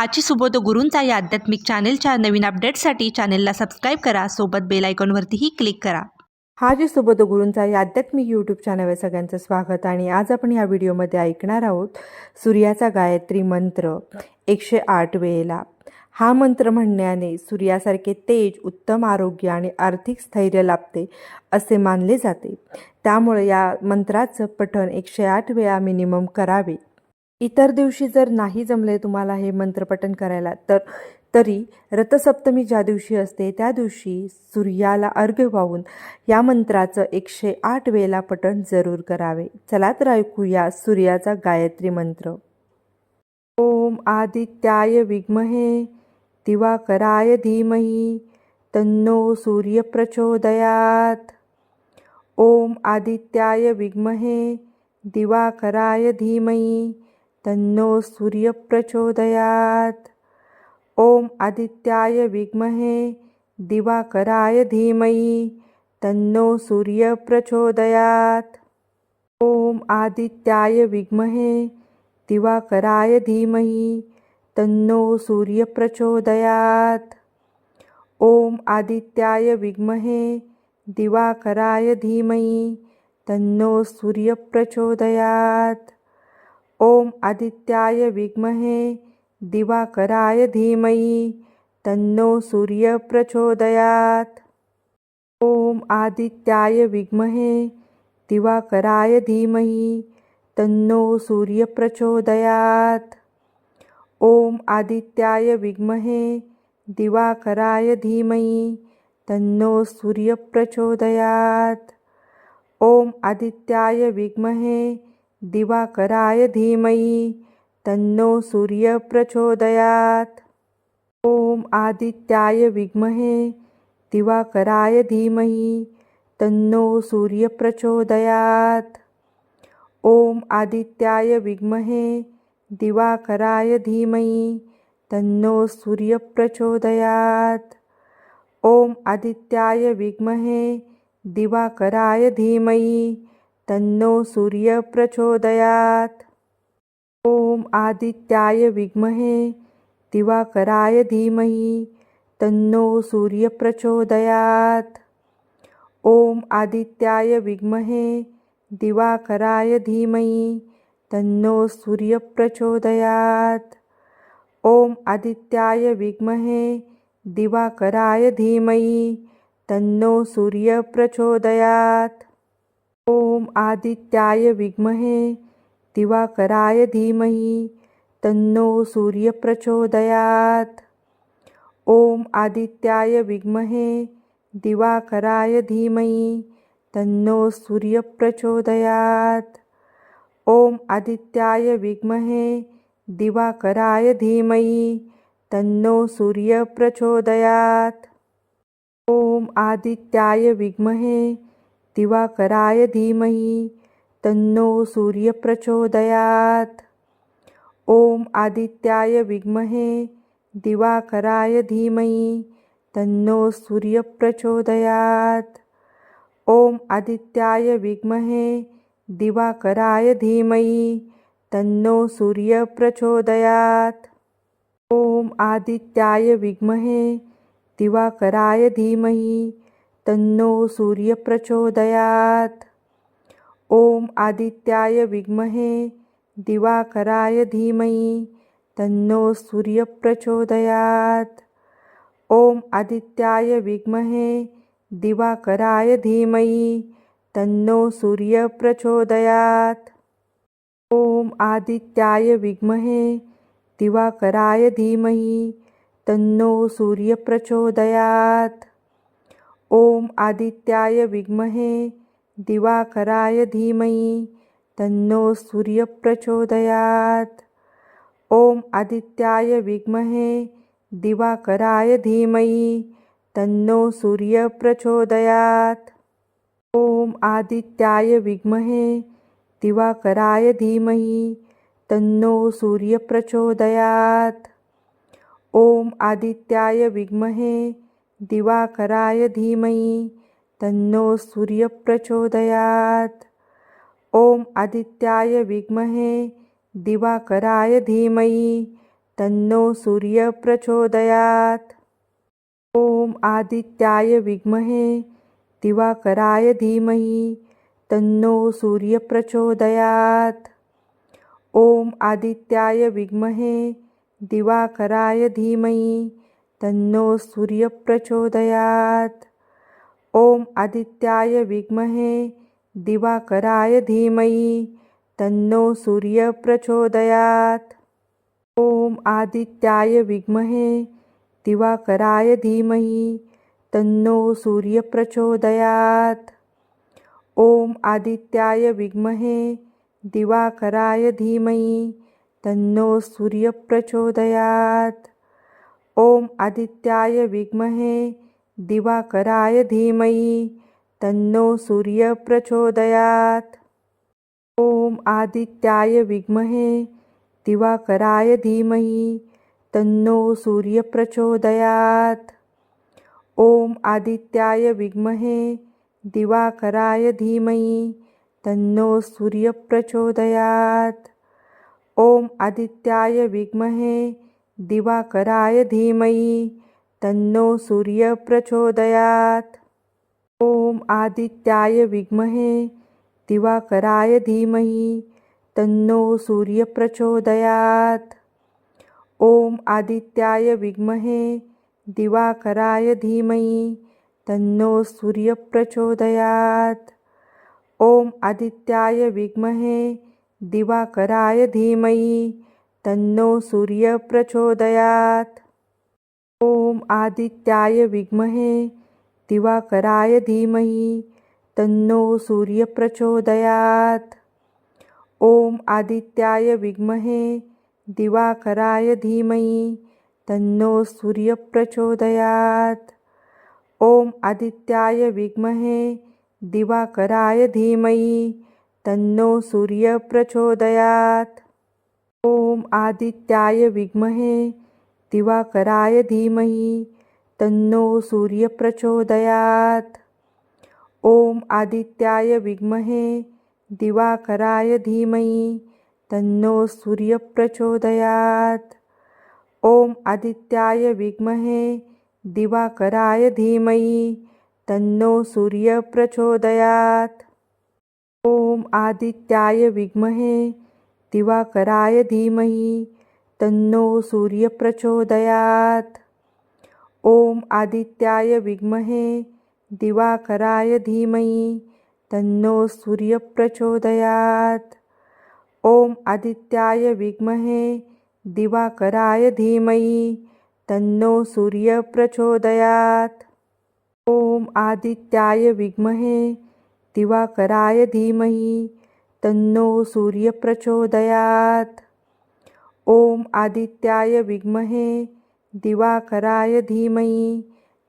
हाची सुबोध गुरूंचा या आध्यात्मिक चॅनेलच्या नवीन अपडेट्ससाठी चॅनेलला सबस्क्राईब करा. सोबत बेल आयकॉनवरतीही क्लिक करा. हा जे सुबोध गुरूंचा या आध्यात्मिक यूट्यूब चॅनलवर सगळ्यांचं स्वागत आणि आज आपण या व्हिडिओमध्ये ऐकणार आहोत सूर्याचा गायत्री मंत्र एकशे आठ वेळेला. हा मंत्र म्हणण्याने सूर्यासारखे तेज उत्तम आरोग्य आणि आर्थिक स्थैर्य लाभते असे मानले जाते. त्यामुळे या मंत्राचं पठण एकशे आठ वेळा मिनिमम करावे. इतर दिवशी जर नाही जमले तुम्हाला हे मंत्रपठण करायला तर तरी रथसप्तमी ज्या दिवशी असते त्या दिवशी सूर्याला अर्घ्य वाहून या मंत्राचं एकशे आठ वेळेला पठण जरूर करावे. चला तर ऐकूया सूर्याचा गायत्री मंत्र. ओम आदित्याय विद्महे दिवाकराय धीमही तन्नो सूर्य प्रचोदयात. ओम आदित्याय विद्महे दिवाकराय धीमही तन्नो सूर्य प्रचोदयात ओम आदित्याय विद्महे, दिवाकराय धीमहि, तन्नो सूर्य प्रचोदयात ओम आदित्याय विद्महे, दिवाकराय धीमहि, तन्नो सूर्य प्रचोदयात ओम आदित्याय विद्महे, दिवाकराय धीमहि, तन्नो सूर्य ओम आदित्याय विद्महे, दिवाकराय धीमहि, तन्नो सूर्य प्रचोदयात ओम आदित्याय विद्महे, दिवाकराय धीमहि, तन्नो सूर्य प्रचोदयात ओम आदित्याय विद्महे, दिवाकराय धीमहि, तन्नो सूर्य प्रचोदयात ओम आदित्याय विद्महे दिवाकराय धीमहि, तन्नो सूर्य प्रचोदयात ओम आदित्याय विद्महे, दिवाकराय धीमहि, तन्नो सूर्य प्रचोदयात ओम आदित्याय विद्महे, दिवाकराय धीमहि, तन्नो सूर्य प्रचोदयात ओम आदित्याय विद्महे, दिवाकराय धीमहि तन्नो सूर्य प्रचोदयात। ओम आदित्याय विद्महे, दिवाकराय धीमहि, तन्नो सूर्य प्रचोदयात। ओम आदित्याय विद्महे, दिवाकराय धीमहि, तन्नो सूर्य प्रचोदयात। ओम आदित्याय विद्महे, दिवाकराय धीमहि, तन्नो सूर्य प्रचोदयात। ओम आदित्याय विद्महे, दिवाकराय धीमहि, तन्नो सूर्य प्रचोदयात ओम आदित्याय विद्महे, दिवाकराय धीमहि, तन्नो सूर्य प्रचोदयात ओम आदित्याय विद्महे, दिवाकराय धीमहि, तन्नो सूर्य प्रचोदयात ओम आदित्याय विद्महे दिवाकराय धीमहि, तन्नो सूर्य प्रचोदयात ओम आदित्याय विद्महे दिवाकराय धीमहि, तन्नो सूर्य प्रचोदयात ओम आदित्याय विद्महे दिवाकराय धीमहि, तन्नो सूर्य प्रचोदयात ओम आदित्याय विद्महे दिवाकराय धीमहि तन्नो सूर्य प्रचोदयात ओम आदित्याय विद्महे, दिवाकराय धीमहि, तन्नो सूर्य प्रचोदयात ओम आदित्याय विद्महे, दिवाकराय धीमहि, तन्नो सूर्य प्रचोदयात ओम आदित्याय विद्महे, दिवाकराय धीमहि, तन्नो सूर्य ओम आदित्याय विद्महे, दिवाकराय धीमहि, तन्नो सूर्य प्रचोदयात ओम आदित्याय विद्महे, दिवाकराय धीमहि, तन्नो सूर्य प्रचोदयात ओम आदित्याय विद्महे, दिवाकराय धीमहि, तन्नो सूर्य प्रचोदयात ओम आदित्याय विद्महे दिवाकराय धीमहि, तन्नो सूर्य प्रचोदयात ओम आदित्याय विद्महे, दिवाकराय धीमहि, तन्नो सूर्यप्रचोदयात्। ॐ आदित्याय विद्महे, दिवाकराय धीमहि, तन्नो सूर्यप्रचोदयात्। ॐ आदित्याय विद्महे, दिवाकराय धीमहि तन्नो सूर्यप्रचोदयात्। ॐ आदित्याय विद्महे, दिवाकराय धीमहि, तन्नो सूर्यप्रचोदयात्। ॐ आदित्याय विद्महे, दिवाकराय धीमहि, तन्नो सूर्यप्रचोदयात्। ॐ आदित्याय विद्महे, दिवाकराय धीमहि, तन्नो सूर्यप्रचोदयात्। ॐ आदित्याय विद्महे, दिवाकराय धीमहि, तन्नो सूर्यप्रचोदयात् ॐ आदित्याय विद्महे, दिवाकराय धीमहि, तन्नो सूर्यप्रचोदयात् ॐ आदित्याय विद्महे, दिवाकराय धीमहि, तन्नो सूर्यप्रचोदयात् ॐ आदित्याय विद्महे दिवाकराय धीमहि, तन्नो सूर्यप्रचोदयात्। ॐ आदित्याय विद्महे, दिवाकराय धीमहि, तन्नो सूर्यप्रचोदयात्। ॐ आदित्याय विद्महे, दिवाकराय धीमहि, तन्नो सूर्यप्रचोदयात्। ॐ आदित्याय विद्महे, दिवाकराय धीमहि तन्नो सूर्यप्रचोदयात् ॐ आदित्याय विद्महे, दिवाकराय धीमहि, तन्नो सूर्यप्रचोदयात् ॐ आदित्याय विद्महे, दिवाकराय धीमहि, तन्नो सूर्यप्रचोदयात् ॐ आदित्याय विद्महे, दिवाकराय धीमहि, तन्नो सूर्यप्रचोदयात् ॐ आदित्याय विद्महे, दिवाकराय धीमहि, तन्नो सूर्यप्रचोदयात्। ॐ आदित्याय विद्महे, दिवाकराय धीमहि, तन्नो सूर्यप्रचोदयात्। ॐ आदित्याय विद्महे, दिवाकराय धीमहि, तन्नो सूर्यप्रचोदयात्। ॐ आदित्याय विद्महे दिवाकराय धीमहि, तन्नो सूर्यप्रचोदयात्। ॐ आदित्याय विद्महे, दिवाकराय धीमहि, तन्नो सूर्यप्रचोदयात्। ॐ आदित्याय विद्महे, दिवाकराय धीमहि, तन्नो सूर्यप्रचोदयात्। ॐ आदित्याय विद्महे, दिवाकराय धीमहि तन्नो सूर्यप्रचोदयात्। ॐ आदित्याय विद्महे, दिवाकराय धीमहि,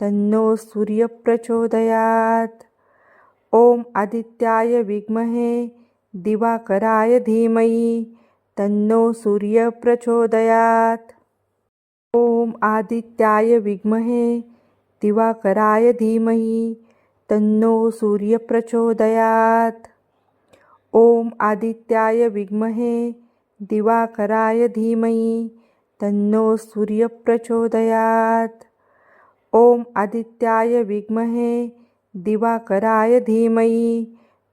तन्नो सूर्यप्रचोदयात्। ॐ आदित्याय विद्महे, दिवाकराय धीमहि, तन्नो सूर्यप्रचोदयात्। ॐ आदित्याय विद्महे, दिवाकराय धीमहि, तन्नो सूर्यप्रचोदयात्। ॐ आदित्याय विद्महे, दिवाकराय धीमहि, तन्नो सूर्यप्रचोदयात्। ॐ आदित्याय विद्महे, दिवाकराय धीमहि,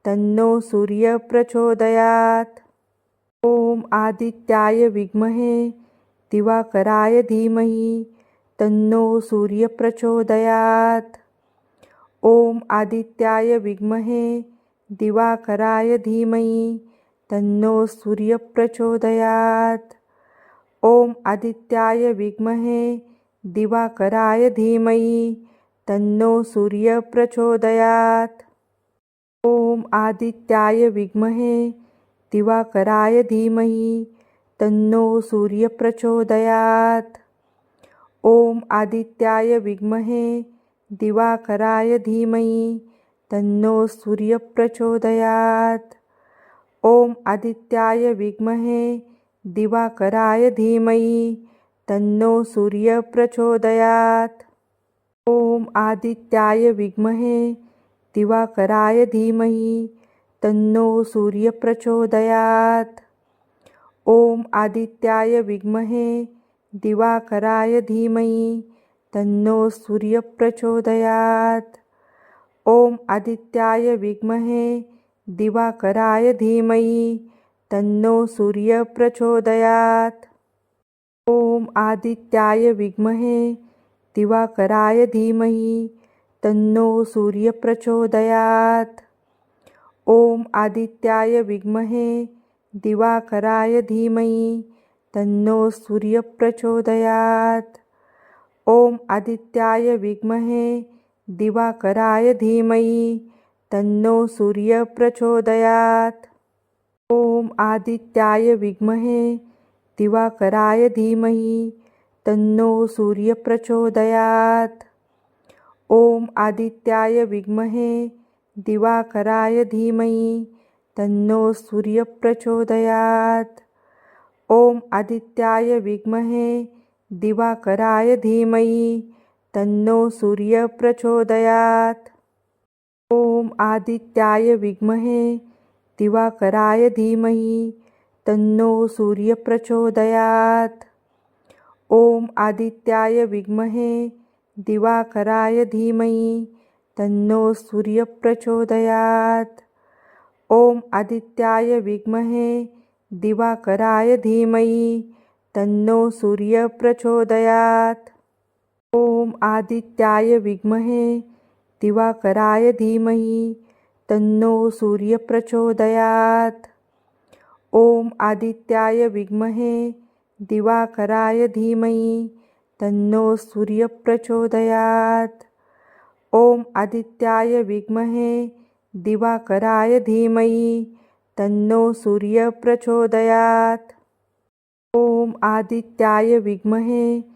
तन्नो सूर्यप्रचोदयात्। ॐ आदित्याय विद्महे, दिवाकराय धीमहि, तन्नो सूर्यप्रचोदयात्। ॐ आदित्याय विद्महे दिवाकराय धीमहि, तन्नो सूर्यप्रचोदयात्। ॐ आदित्याय विद्महे, दिवाकराय धीमहि, तन्नो सूर्यप्रचोदयात्। ॐ आदित्याय विद्महे, दिवाकराय धीमहि, तन्नो सूर्यप्रचोदयात्। ॐ आदित्याय विद्महे, दिवाकराय धीमहि तन्नो सूर्यप्रचोदयात्। ॐ आदित्याय विद्महे, दिवाकराय धीमहि, तन्नो सूर्यप्रचोदयात्। ॐ आदित्याय विद्महे, दिवाकराय धीमहि, तन्नो सूर्यप्रचोदयात्। ॐ आदित्याय विद्महे, दिवाकराय धीमहि, तन्नो सूर्यप्रचोदयात्। ॐ आदित्याय विद्महे, दिवाकराय धीमहि, तन्नो सूर्यप्रचोदयात्। ॐ आदित्याय विद्महे, दिवाकराय धीमहि, तन्नो सूर्यप्रचोदयात्। ॐ आदित्याय विद्महे, दिवाकराय धीमहि, तन्नो सूर्यप्रचोदयात्। ॐ आदित्याय विद्महे दिवाकराय धीमहि, तन्नो सूर्यप्रचोदयात्। ॐ आदित्याय विद्महे, दिवाकराय धीमहि, तन्नो सूर्यप्रचोदयात्। ॐ आदित्याय विद्महे, दिवाकराय धीमहि, तन्नो सूर्यप्रचोदयात्। ॐ आदित्याय विद्महे, दिवाकराय धीमहि तन्नो सूर्यप्रचोदयात् ॐ आदित्याय विद्महे, दिवाकराय धीमहि, तन्नो सूर्यप्रचोदयात् ॐ आदित्याय विद्महे, दिवाकराय धीमहि, तन्नो सूर्यप्रचोदयात् ॐ आदित्याय विद्महे, दिवाकराय धीमहि, तन्नो सूर्यप्रचोदयात् ॐ आदित्याय विद्महे, दिवाकराय धीमहि, तन्नो सूर्यप्रचोदयात्। ॐ आदित्याय विद्महे, दिवाकराय धीमहि, तन्नो सूर्यप्रचोदयात्। ॐ आदित्याय विद्महे, दिवाकराय धीमहि, तन्नो सूर्यप्रचोदयात्। ॐ आदित्याय विद्महे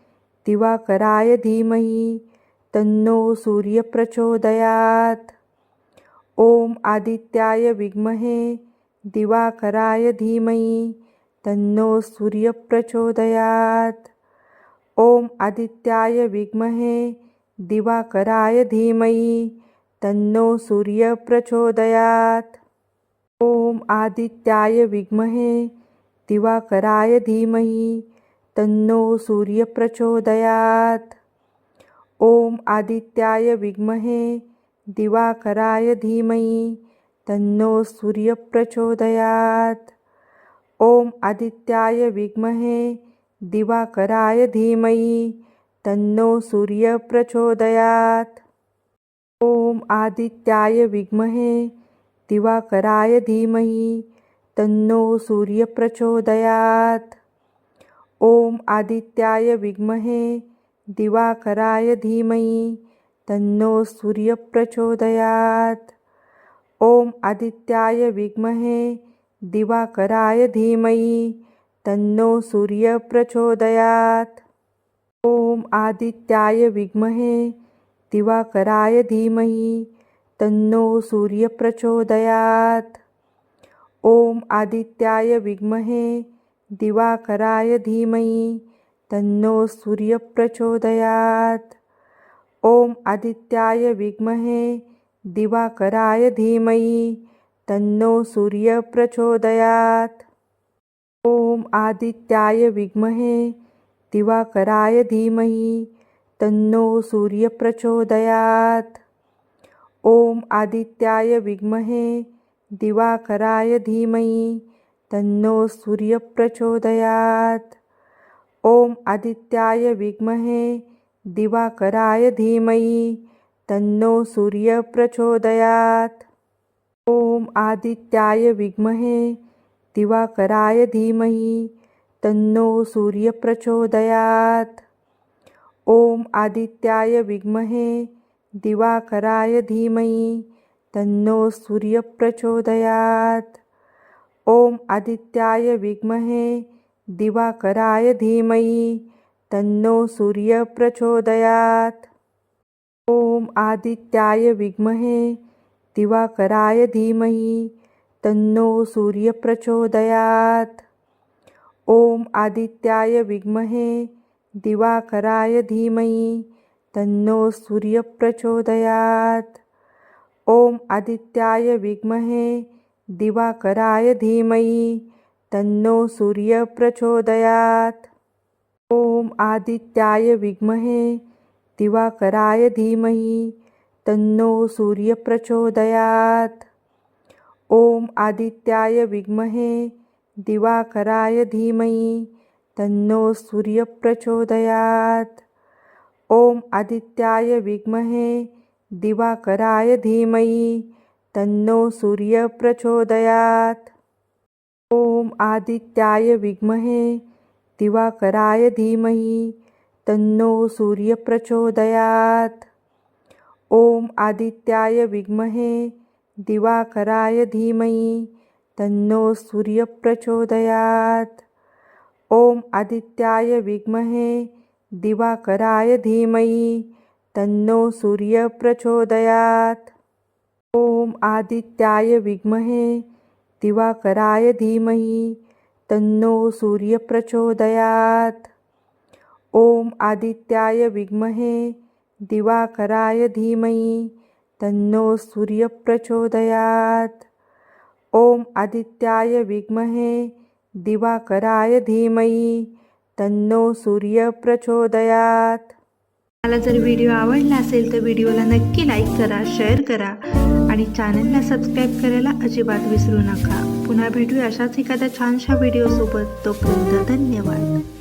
दिवाकराय धीमहि, तन्नो सूर्यप्रचोदयात्। ॐ आदित्याय विद्महे दिवाकराय धीमहि, तन्नो सूर्यप्रचोदयात्। ॐ आदित्याय विद्महे दिवाकराय धीमहि, तन्नो सूर्यप्रचोदयात्। ॐ आदित्याय विद्महे दिवाकराय धीमहि तन्नो सूर्यप्रचोदयात्। ॐ आदित्याय विद्महे, दिवाकराय धीमहि, तन्नो सूर्यप्रचोदयात्। ॐ आदित्याय विद्महे, दिवाकराय धीमहि, तन्नो सूर्यप्रचोदयात्। ॐ आदित्याय विद्महे, दिवाकराय धीमहि, तन्नो सूर्यप्रचोदयात्। ॐ आदित्याय विद्महे, दिवाकराय धीमहि, तन्नो सूर्यप्रचोदयात्। ॐ आदित्याय विद्महे, दिवाकराय धीमहि, तन्नो सूर्यप्रचोदयात्। ॐ आदित्याय विद्महे, दिवाकराय धीमहि, तन्नो सूर्यप्रचोदयात्। ॐ आदित्याय विद्महे दिवाकराय धीमहि, तन्नो सूर्यप्रचोदयात्। ॐ आदित्याय विद्महे, दिवाकराय धीमहि, तन्नो सूर्यप्रचोदयात्। ॐ आदित्याय विद्महे, दिवाकराय धीमहि, तन्नो सूर्यप्रचोदयात्। ॐ आदित्याय विद्महे, दिवाकराय धीमहि तन्नो सूर्यप्रचोदयात्। ॐ आदित्याय विद्महे, दिवाकराय धीमहि, तन्नो सूर्यप्रचोदयात्। ॐ आदित्याय विद्महे, दिवाकराय धीमहि, तन्नो सूर्यप्रचोदयात्। ॐ आदित्याय विद्महे, दिवाकराय धीमहि, तन्नो सूर्यप्रचोदयात्। ॐ आदित्याय विद्महे, दिवाकराय धीमहि, तन्नो सूर्यप्रचोदयात्। ॐ आदित्याय विद्महे, दिवाकराय धीमहि, तन्नो सूर्यप्रचोदयात्। ॐ आदित्याय विद्महे, दिवाकराय धीमहि, तन्नो सूर्यप्रचोदयात्। ॐ आदित्याय विद्महे दिवाकराय धीमहि, तन्नो सूर्यप्रचोदयात्। ॐ आदित्याय विद्महे, दिवाकराय धीमहि, तन्नो सूर्यप्रचोदयात्। ॐ आदित्याय विद्महे, दिवाकराय धीमहि, तन्नो सूर्यप्रचोदयात्। ॐ आदित्याय विद्महे, दिवाकराय धीमहि तन्नो सूर्यप्रचोदयात् ॐ आदित्याय विद्महे, दिवाकराय धीमहि, तन्नो सूर्यप्रचोदयात् ॐ आदित्याय विद्महे, दिवाकराय धीमहि, तन्नो सूर्यप्रचोदयात् ॐ आदित्याय विद्महे, दिवाकराय धीमहि, तन्नो सूर्यप्रचोदयात् ॐ आदित्याय विद्महे दिवाकराय धीमहि तन्नो सूर्यप्रचोदयात्। ॐ आदित्याय विद्महे दिवाकराय धीमहि तन्नो सूर्यप्रचोदयात्। ॐ आदित्याय विद्महे दिवाकराय धीमहि तन्नो सूर्यप्रचोदयात। मला जर व्हिडिओ आवडला असेल तर व्हिडिओला नक्की लाईक करा शेअर करा आणि चॅनलला सबस्क्राईब करायला अजिबात विसरू नका. पुन्हा भेटूया अशाच एखाद्या छानशा व्हिडिओसोबत तोपर्यंत धन्यवाद.